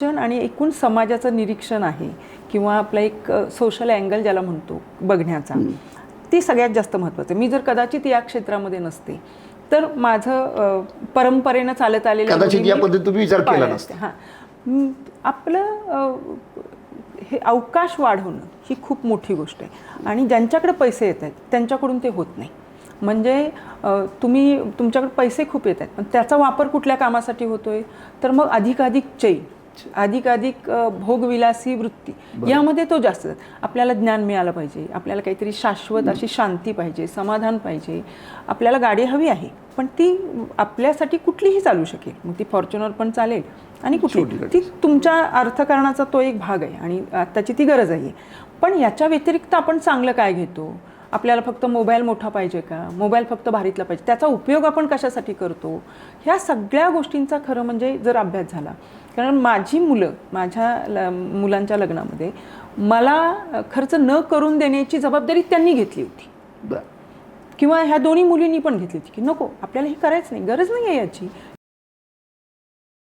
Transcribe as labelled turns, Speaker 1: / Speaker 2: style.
Speaker 1: शिक्षण आणि एकूण समाजाचं निरीक्षण आहे किंवा आपला एक सोशल अँगल ज्याला म्हणतो बघण्याचा ती सगळ्यात जास्त महत्त्वाचं आहे. मी जर कदाचित या क्षेत्रामध्ये नसते तर माझं परंपरेनं चालत आलेलं
Speaker 2: कदाचित या पद्धतीत तुम्ही विचार केला नसता.
Speaker 1: हां. आपलं हे अवकाश वाढवणं ही खूप मोठी गोष्ट आहे. आणि ज्यांच्याकडे पैसे येत आहेत त्यांच्याकडून ते होत नाही. म्हणजे तुम्ही तुमच्याकडे पैसे खूप येत आहेत पण त्याचा वापर कुठल्या कामासाठी होतोय? तर मग अधिकाधिक चैन अधिकाधिक अ, भोगविलासी वृत्ती. यामध्ये तो जास्त आपल्याला ज्ञान मिळालं पाहिजे. आपल्याला काहीतरी शाश्वत अशी शांती पाहिजे समाधान पाहिजे. आपल्याला गाडी हवी आहे पण ती आपल्यासाठी कुठलीही चालू शकेल. मग ती फॉर्च्युनर पण चालेल आणि कुठली. ती तुमच्या अर्थकारणाचा तो एक भाग आहे आणि आत्ताची ती गरज आहे. पण याच्या व्यतिरिक्त आपण चांगलं काय घेतो? आपल्याला फक्त मोबाईल मोठा पाहिजे का? मोबाईल फक्त भारीतला पाहिजे. त्याचा उपयोग आपण कशासाठी करतो? ह्या सगळ्या गोष्टींचा खरं म्हणजे जर अभ्यास झाला कारण माझी मुलं माझ्या ल मुलांच्या लग्नामध्ये मला खर्च न करून देण्याची जबाबदारी त्यांनी घेतली होती.
Speaker 2: बरं.
Speaker 1: किंवा ह्या दोन्ही मुलींनी पण घेतली होती की नको आपल्याला हे करायचं नाही गरज नाही आहे याची.